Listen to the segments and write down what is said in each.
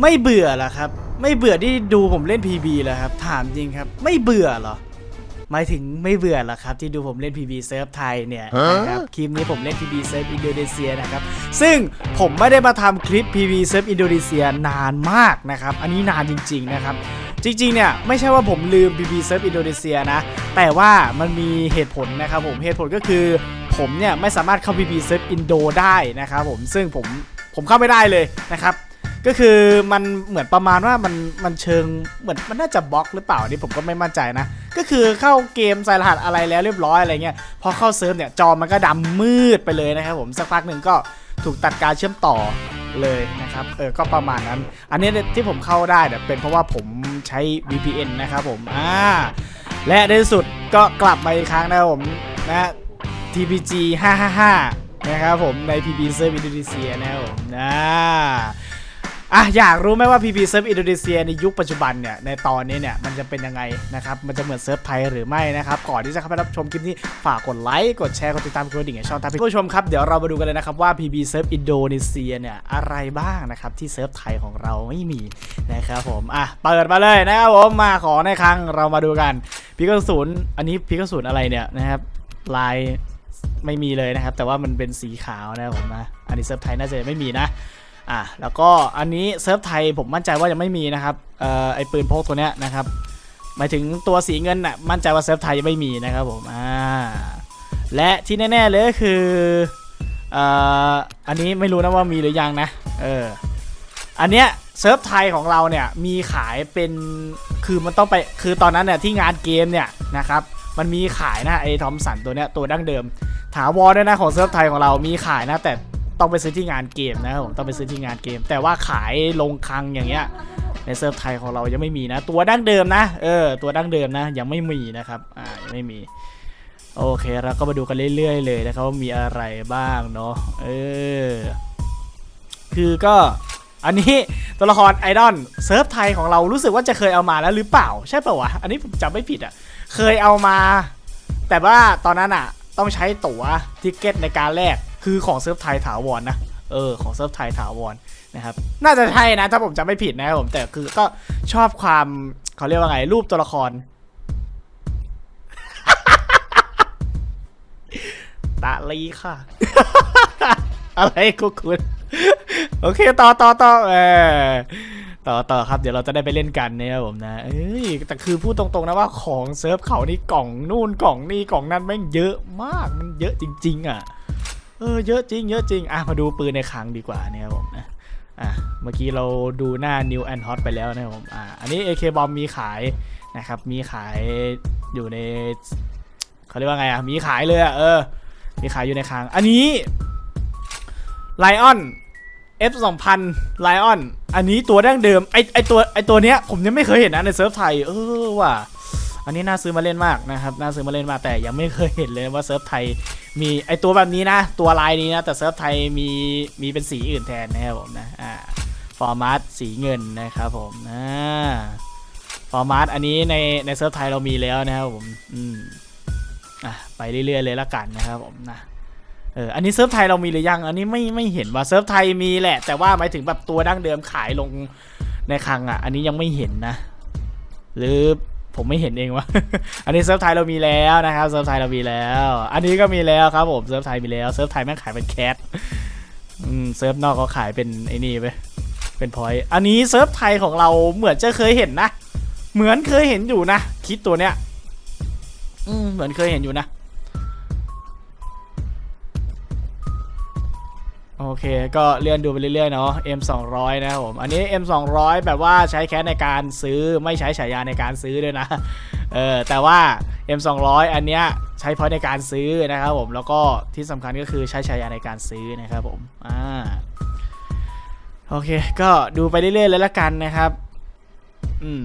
ไม่เบื่อเหรอครับ ไม่เบื่อที่ดูผมเล่น PB เหรอครับ ถามจริงครับ ไม่เบื่อเหรอหมายถึงไม่เบื่อเหรอครับ ที่ดูผมเล่น PB เซิร์ฟไทยเนี่ยนะครับคลิปนี้ผมเล่น PB เซิร์ฟอินโดนีเซียนะครับ ซึ่งผมไม่ได้มาทำคลิป PB เซิร์ฟอินโดนีเซียนานมากนะครับ อันนี้นานจริง ๆ นะครับ จริง ๆ เนี่ย ไม่ใช่ว่าผมลืม PB เซิร์ฟอินโดนีเซียนะ แต่ว่ามันมีเหตุผลนะครับผมเหตุผลก็คือ ผมเนี่ยไม่สามารถเข้า PB เซิร์ฟอินโดได้นะครับผมซึ่งผมผมเข้าไม่ได้เลยนะครับ ก็คือมันเหมือนประมาณว่ามันมันเชิงเหมือนมันน่าจะบล็อกหรือเปล่านี่ผมก็ไม่มั่นใจนะ ก็คือเข้าเกมใส่รหัสอะไรแล้วเรียบร้อยอะไรเงี้ยพอเข้าเซิร์ฟเนี่ยจอมันก็ดำมืดไปเลยนะครับผมสักพักหนึ่งก็ถูกตัดการเชื่อมต่อเลยนะครับเออก็ประมาณนั้น อันนี้ที่ผมเข้าได้เนี่ยเป็นเพราะว่าผมใช้ VPN นะครับผมอ่าและในที่สุดก็กลับมาอีกครั้งนะครับผมนะ TPG 555 นะครับผมใน PB Server Indonesia นะครับผมนะ อะอยากรู้ไหมว่า PB Server Indonesia ในยุคปัจจุบันเนี่ยในตอนนี้เนี่ยมันจะเป็นยังไงนะครับมันจะเหมือนเซิร์ฟไทยหรือไม่นะครับก่อนที่จะเข้าไปรับชมคลิปนี้ฝากกดไลค์กดแชร์กดติดตามกดกระดิ่งให้ช่องทางผู้ชมครับเดี๋ยวเรามาดูกันเลยนะครับว่า PB Server Indonesia เนี่ยอะไรบ้างนะครับที่เซิร์ฟไทยของเราไม่มีนะครับผมอะเปิดมาเลยนะครับผมมาขอในครั้งเรามาดูกันพิกศูนย์อันนี้พิกศูนย์อะไรเนี่ยนะครับลายไม่มีเลยนะครับแต่ว่ามันเป็นสีขาวนะครับผมนะอันนี้เซิร์ฟไทยน่าจะไม่มีนะ อะแล้วก็อันนี้เซิร์ฟไทยผมมั่นใจว่ายังไม่มีนะครับเอ่อไอปืนพกตัวเนี้ยนะครับหมายถึงตัวสีเงินน่ะมั่นใจว่าเซิร์ฟไทยยังไม่มีนะครับผมอ่าและที่แน่ๆเลยก็คือเอ่ออันนี้ไม่รู้นะว่ามีหรือยังนะเอออันเนี้ยเซิร์ฟไทยของเราเนี่ยมีขายเป็นคือมันต้องไปคือตอนนั้นเนี่ยที่งานเกมเนี่ยนะครับมันมีขายนะไอ้ทอมสันตัวเนี้ยตัวดั้งเดิม ถาวรด้วยนะของเซิร์ฟไทยของเรามีขายนะแต่ ต้องไปซื้อที่งานเกมนะครับผมต้องไปซื้อที่งานเกม แต่ว่าขายลงคลังอย่างเงี้ยในเซิร์ฟไทยของเรายังไม่มีนะ ตัวดั้งเดิมนะเออตัวดั้งเดิมนะ ยังไม่มีนะครับอ่ายังไม่มี โอเคเราก็มาดูกันเรื่อยๆ เลยนะครับว่ามีอะไรบ้างเนาะเออคือก็อันนี้ตัวละครไอดอลเซิร์ฟไทยของเรารู้สึกว่าจะเคยเอามาแล้วหรือเปล่า ใช่ป่าวะอันนี้ผมจำไม่ผิดอะ เคยเอามา แต่ว่าตอนนั้นอะ ต้องใช้ตั๋วทิเก็ตในการแลกคือของเซิร์ฟไทยถาวรนะเออของเซิร์ฟไทยถาวรนะครับน่าจะใช่นะถ้าผมจำไม่ผิดนะครับผมแต่คือก็ชอบความเขาเรียกว่าไง รูปตัวละครตาลีค่ะ อะไรกูคุณโอเคต่อต่อต่อเออต่อต่อครับเดี๋ยวเราจะได้ไปเล่นกันนะครับผมนะเอ้ยแต่คือพูดตรงๆนะว่าของเซิร์ฟเขานี่กล่องนู่นกล่องนี่กล่องนั่นแม่งเยอะมากมันเยอะจริง ๆ อะ เออเยอะจริงเยอะจริง อะมาดูปืนในคลังดีกว่าเนี่ยครับผมนะอะเมื่อกี้เราดูหน้า New and Hot ไปแล้วนะครับผมอะอันนี้ AK Bomb มีขายนะครับ มีขายอยู่ในเขาเรียกว่าไงอะ มีขายเลยอะเออ มีขายอยู่ในคลัง อันนี้ Lion F 2000 Lion อันนี้ตัวดั้งเดิมไอไอตัวไอตัวเนี้ยผมยังไม่เคยเห็นนะในเซิร์ฟไทยเออว่ะอันนี้น่าซื้อมาเล่นมากนะครับน่าซื้อมาเล่นมากแต่ยังไม่เคยเห็นเลยว่าเซิร์ฟไทย มีไอตัวแบบนี้นะ ตัวลายนี้นะ แต่เซิร์ฟไทยมีมีเป็นสีอื่นแทนนะครับผมนะอ่าฟอร์มาตสีเงินนะครับผมอ่าฟอร์มาตอันนี้ในในเซิร์ฟไทยเรามีแล้วนะครับผมอืมอะไปเรื่อยๆเลยละกันนะครับผมนะเอออันนี้เซิร์ฟไทยเรามีหรือยัง อันนี้ไม่ไม่เห็นว่าเซิร์ฟไทยมีแหละ แต่ว่าหมายถึงแบบตัวดั้งเดิมขายลงในคลังอะ อันนี้ยังไม่เห็นนะ หรือ ผมไม่เห็นเองวะ อันนี้เซิร์ฟไทยเรามีแล้วนะครับเซิร์ฟไทยเรามีแล้ว อันนี้ก็มีแล้วครับผมเซิร์ฟไทยมีแล้วเซิร์ฟไทยแม่งขายเป็นแคทเซิร์ฟนอกก็ขายเป็นไอ้นี่ไปเป็นพอยต์อันนี้เซิร์ฟไทยของเราเหมือนจะเคยเห็นนะ เหมือนเคยเห็นอยู่นะ คิดตัวเนี้ย อืมเหมือนเคยเห็นอยู่นะ เค ก็เลื่อนดูไปเรื่อยๆเนาะ M 2 0 0นะครับผม อันนี้ M 2 0 0แบบว่าใช้แค่ในการซื้อไม่ใช้ฉายาในการซื้อด้วยนะ เออ แต่ว่า M 2 0 0อันเนี้ยใช้เพราะในการซื้อนะครับผม แล้วก็ที่สำคัญก็คือใช้ฉายาในการซื้อนะครับผม อ่า โอเค ก็ดูไปเรื่อยๆเลยละกันนะครับ อืม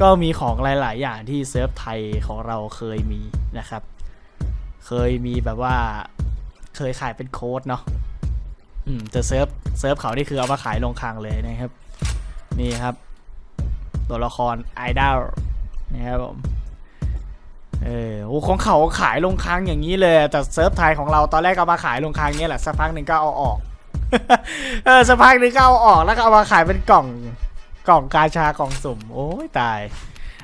ก็มีของหลาย ๆ อย่างที่เซิร์ฟไทยของเราเคยมีนะครับ เคยมีแบบว่าเคยขายเป็นโค้ดเนาะ อืมแต่เซิร์ฟเซิร์ฟเขานี่คือเอามาขายลงคลังเลยนะครับ นี่ครับ ตัวละครไอดอลนะครับผมเออโอ้ของเขาขายลงคลังอย่างนี้เลย แต่เซิร์ฟไทยของเราตอนแรกเอามาขายลงคลังเนี้ยแหละสักพักหนึ่งก็เอาออกเออสักพักหนึ่งก็เอาออกแล้วก็เอามาขายเป็นกล่องกล่องกาชากล่องสุ่ม โอ้ยตาย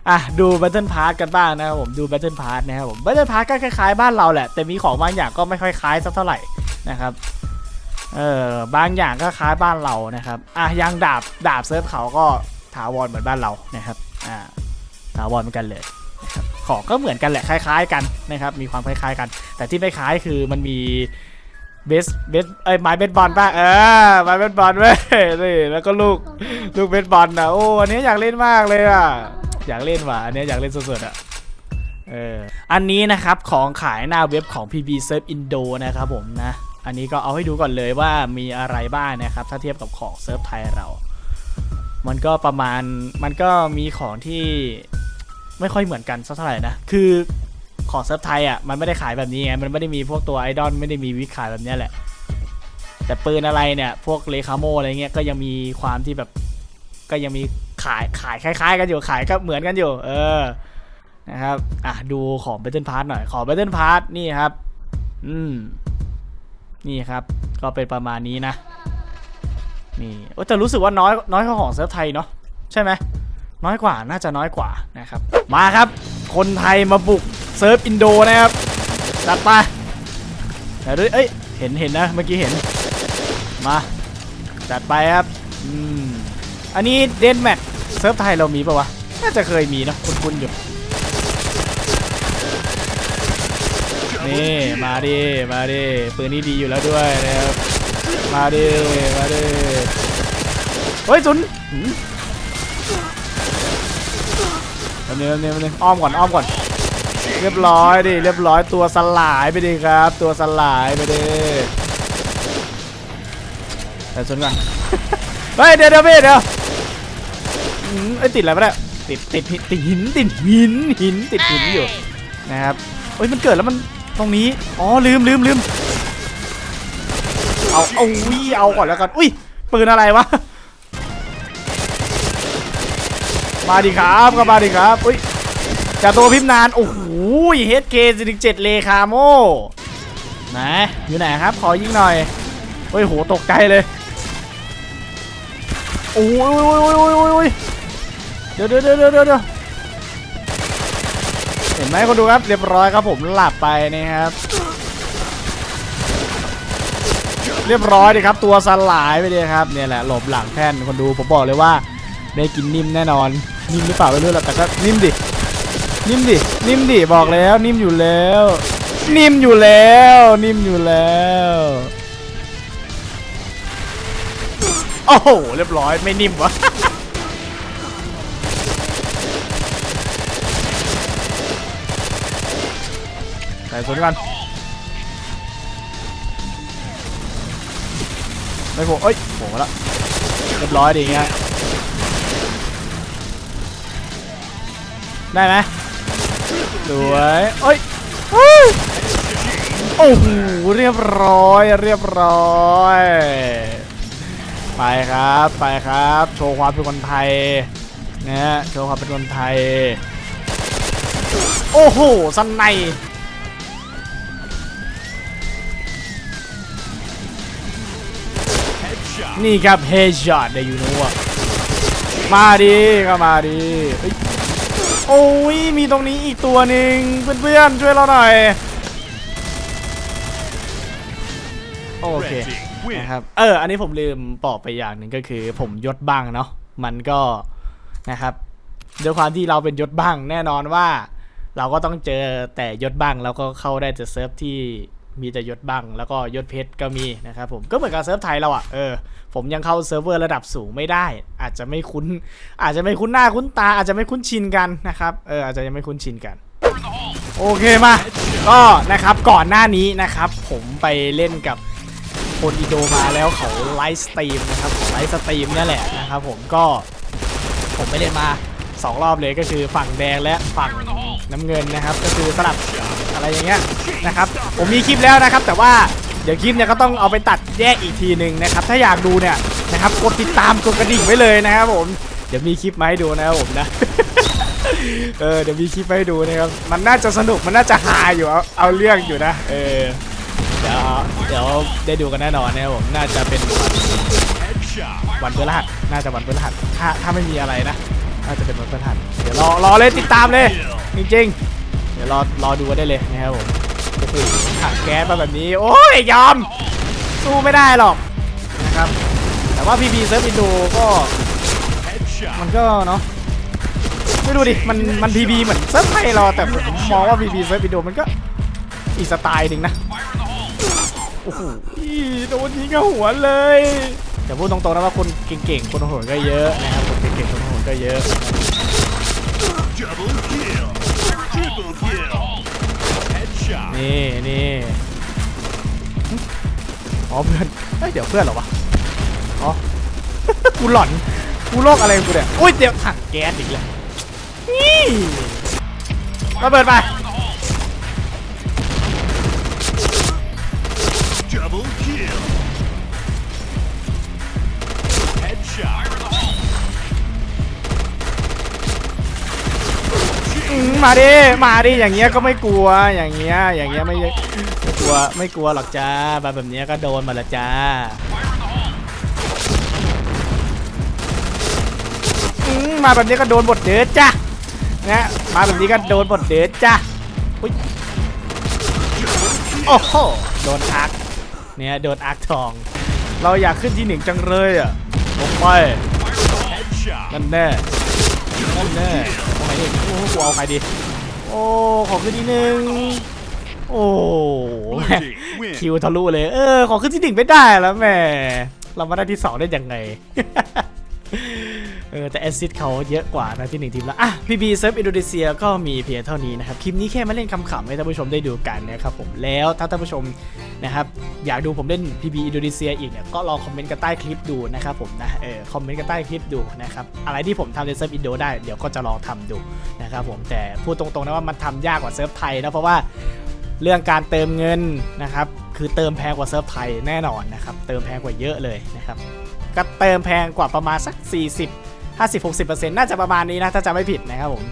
อะดู Battle Pass กันบ้างนะครับผมดู Battle Pass นะครับผม Battle Pass ก็คล้ายๆบ้านเราแหละ แต่มีของบางอย่างก็ไม่ค่อยคล้ายสักเท่าไหร่นะครับ เออบางอย่างก็คล้ายบ้านเรานะครับอะยังดาบดาบเซิร์ฟเขาก็ถาวรเหมือนบ้านเรานะครับอ่าถาวรเหมือนกันเลยของก็เหมือนกันแหละคล้าย ๆ กันนะครับมีความคล้ายๆกัน แต่ที่ไม่คล้ายคือมันมีเบสเบสเอ้ยไม้เบสบอลป่ะเออไม้เบสบอลเว้ยนี่แล้วก็ลูกลูกเบสบอลนะโอ้อันนี้อยากเล่นมากเลยอะอยากเล่นว่ะอันนี้อยากเล่นสุดๆอะเอออันนี้นะครับของขายหน้าเว็บของ PB Surf Indo นะครับผมนะ อันนี้ก็เอาให้ดูก่อนเลยว่ามีอะไรบ้างนะครับ ถ้าเทียบกับของเซิร์ฟไทยเรา มันก็ประมาณมันก็มีของที่ไม่ค่อยเหมือนกันสักเท่าไหร่นะ คือของเซิร์ฟไทยอะมันไม่ได้ขายแบบนี้ไง มันไม่ได้มีพวกตัวไอดอลไม่ได้มีวิขายแบบเนี้ยแหละ แต่ปืนอะไรเนี่ย พวกเลคาโมอะไรเงี้ยก็ยังมีความที่แบบก็ยังมีขายขายคล้าย ๆ กันอยู่ขายก็เหมือนกันอยู่ เออนะครับ อะดูของ Battle Pass หน่อย ของ Battle Pass นี่ครับ อืม นี่ครับ ก็เป็นประมาณนี้นะ นี่โอ้แต่รู้สึกว่าน้อยน้อยกว่าของเซิร์ฟไทยเนาะใช่ไหมน้อยกว่าน่าจะน้อยกว่านะครับ มาครับ คนไทยมาบุกเซิร์ฟอินโดนะครับจัดไปแต่ด้วยเอ้ยเห็นเห็นนะเมื่อกี้เห็น มาจัดไปครับอืมอันนี้เดนแมทเซิร์ฟไทยเรามีปะวะน่าจะเคยมีนะคุ้นๆอยู่ นี่มาดิมาดิปืนนี้ดีอยู่แล้วด้วยนะครับมาดิมาดิเฮ้ยจุนหืมอันนี้อันนี้อันนี้อ้อมก่อนอ้อมก่อน เรียบร้อยดิเรียบร้อยตัวสลายไปดิครับ ตัวสลายไปดิแต่ชนก่อนเฮ้ยเดี๋ยวเดี๋ยวพี่เดี๋ยวอืมเอ้ยติดอะไรมาเนี่ยติดติดติดหินติดหินหินติดหินอยู่นะครับเฮ้ยมันเกิดแล้วมัน ตรงนี้ อ๋อลืมลืมลืมเอาเอาวิเอาก่อนแล้วกันอุ้ยปืนอะไรวะ มาดิครับก็มาดิครับอุ้ยจากตัวพริบนาน โอ้โหเฮดเคสิบเจ็ดเลคาโมไหนอยู่ไหนครับ ขอยิงหน่อยเฮ้ยโหตกใจเลยโอ้ยโอ้ยโอ้ยโอ้ยโอ้ยโอ้ยเดี๋ยวเดี๋ยวเดี๋ยวเดี๋ยว เห็นไหมคนดูครับเรียบร้อยครับผมหลับไปนะครับ เรียบร้อยดีครับ ตัวสลายไปเลยครับเนี่ยแหละหลบหลังแท่นคนดูผมบอกเลยว่า ได้กินนิ่มแน่นอน นิ่มหรือเปล่าไม่รู้หรอกแต่ก็นิ่มดินิ่มดินิ่มดิบอกแล้ว นิ่มอยู่แล้ว นิ่มอยู่แล้ว นิ่มอยู่แล้วโอ้โหเรียบร้อยไม่นิ่มวะ ส่สวนกันไม่โผล่เอ้ยโผล่มาแล้วเรียบร้อยดีเงี้ยได้ไหมสวยเอ้ยเฮ้ยโอ้โหเรียบร้อยเรียบร้อย ไปครับไปครับ โชว์ความเป็นคนไทยนะฮะโชว์ความเป็นคนไทย โอ้โหสันใน นี่ครับเฮดช็อตเดยูนะอะมาดิก็มาดิโอ้ยมีตรงนี้อีกตัวหนึ่งเพื่อนๆช่วยเราหน่อยโอเคนะครับเอออันนี้ผมลืมบอกไปอย่างหนึ่งก็คือ ผมยศบ้างเนาะมันก็นะครับด้วยความที่เราเป็นยศบ้างแน่นอนว่า เราก็ต้องเจอแต่ยศบ้างแล้วก็เข้าได้แต่เซิร์ฟที่ มีแต่ยศบ้างแล้วก็ยศเพชรก็มีนะครับผมก็เหมือนกับเซิร์ฟไทยเราอะ่ะเออผมยังเข้าเซิร์ฟเวอร์ระดับสูงไม่ได้ อาจจะไม่คุ้น อาจจะไม่คุ้นหน้าคุ้นตา อาจจะไม่คุ้นชินกันนะครับเอออาจจะยังไม่คุ้นชินกันโอเคมาก็นะครับก่อนหน้านี้นะครับ ผมไปเล่นกับคนอินโดมาแล้วเขาไลฟ์สตรีมนะครับไลฟ์สตรีมนี่แหละนะครับผมก็ผมไปเล่นมาสองรอบเลยก็คือฝั่งแดงและฝั่ง น้ำเงินนะครับก็คือสลับอะไรอย่างเงี้ยนะครับผมมีคลิปแล้วนะครับ แต่ว่าเดี๋ยวคลิปเนี่ยก็ต้องเอาไปตัดแยกอีกทีหนึ่งนะครับถ้าอยากดูเนี่ยนะครับกดติดตามกดกระดิ่งไว้เลยนะครับผมเดี๋ยวมีคลิปมาให้ดูนะครับผมนะเออเดี๋ยวมีคลิปมาให้ดูนะครับมันน่าจะสนุกมันน่าจะฮาอยู่เอาเอาเรื่องอยู่นะเออเดี๋ยวเดี๋ยวได้ดูกันแน่นอนนะครับผมน่าจะเป็นวันพฤหัสน่าจะวันพฤหัสถ้าถ้าไม่มีอะไรนะ น่าจะเป็นวันพฤหัสเดี๋ยวรอรอเลยติดตามเลย จริงๆ เดี๋ยวรอรอดูกันได้เลยนะครับผมโอ้โหถังแก๊สมาแบบนี้ โอ้ยยอม สู้ไม่ได้หรอกนะครับ แต่ว่าพีพีเซิร์ฟอินโดก็ มันก็เนาะไม่รู้ดิ มันมันพีพีเหมือนเซิร์ฟไทยเราแต่ผมมองว่าพีพีเซิร์ฟอินโดมันก็อีกสไตล์หนึ่งนะโอ้โหโดนยิงหัวเลยแต่พูดตรงๆนะว่าคนเก่งๆ คนโหดก็เยอะนะครับ ก่งๆคนโหดก็เยอะ Double kill. Triple kill. Headshot. นี่นี่หึอ๋อเพื่อนเฮ้ยเดี๋ยวเพื่อนเหรอวะ อ๋อ กูหลอน กูโรคอะไรของกูเนี่ย อุ้ยเดี๋ยวถังแก๊สอีกแล้วนี่ระเบิดไป มาดิ มาดิ อย่างเงี้ยก็ไม่กลัว อย่างเงี้ย อย่างเงี้ยไม่ไม่กลัว ไม่กลัวหรอกจ้ามาแบบเนี้ยก็โดนมาละจ้าอืมมาแบบนี้ก็โดนบทเดือดจ้ะนะมาแบบนี้ก็โดนบทเดือดจ้ะอุ๊ยโอ้โห โดนอาร์คเนี่ยโดนอาร์คทอง เราอยากขึ้นที่หนึ่งจังเลยอะลงไปนั่นแน่ นั่นแน่เอาไหนอีกโอ้โหกูเอาใครดี โอ้ ขอขึ้นที่หนึ่งโอ้แหม่คิวทะลุเลย เออ ขอขึ้นที่หนึ่งไม่ได้แล้วแหม่ เรามาได้ที่สองได้ยังไง เออแต่แอสซิดเขาเยอะกว่านะที่หนึ่งทีมละอะพีบีเซิร์ฟอินโดนีเซียก็มีเพียงเท่านี้นะครับคลิปนี้แค่มาเล่นคำๆให้ท่านผู้ชมได้ดูกันนะครับผมแล้วถ้าท่านผู้ชมนะครับอยากดูผมเล่น PB อินโดนีเซียอีกเนี่ยก็ลองคอมเมนต์กันใต้คลิปดูนะครับผมนะเออคอมเมนต์กันใต้คลิปดูนะครับอะไรที่ผมทำในเซิร์ฟอินโดได้เดี๋ยวก็จะลองทำดูนะครับผมแต่พูดตรงๆนะว่ามันทำยากกว่าเซิร์ฟไทยนะเพราะว่าเรื่องการเติมเงินนะครับคือเติมแพงกว่าเซิร์ฟไทยแน่นอนนะครับเติมแพงกว่าเยอะเลยนะครับก็เติมแพงกว่าประมาณสัก 40 50 60%น่าจะประมาณนี้นะ ถ้าจะไม่ผิดนะครับผม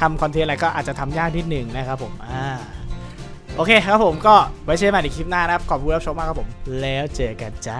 ทำคอนเทนต์อะไรก็อาจจะทำยากนิดนึงนะครับผมอ่าโอเคครับผมก็ไว้เจอกันใหม่ในคลิปหน้านะครับ ขอบคุณรับชมมากครับผม แล้วเจอกันจ้า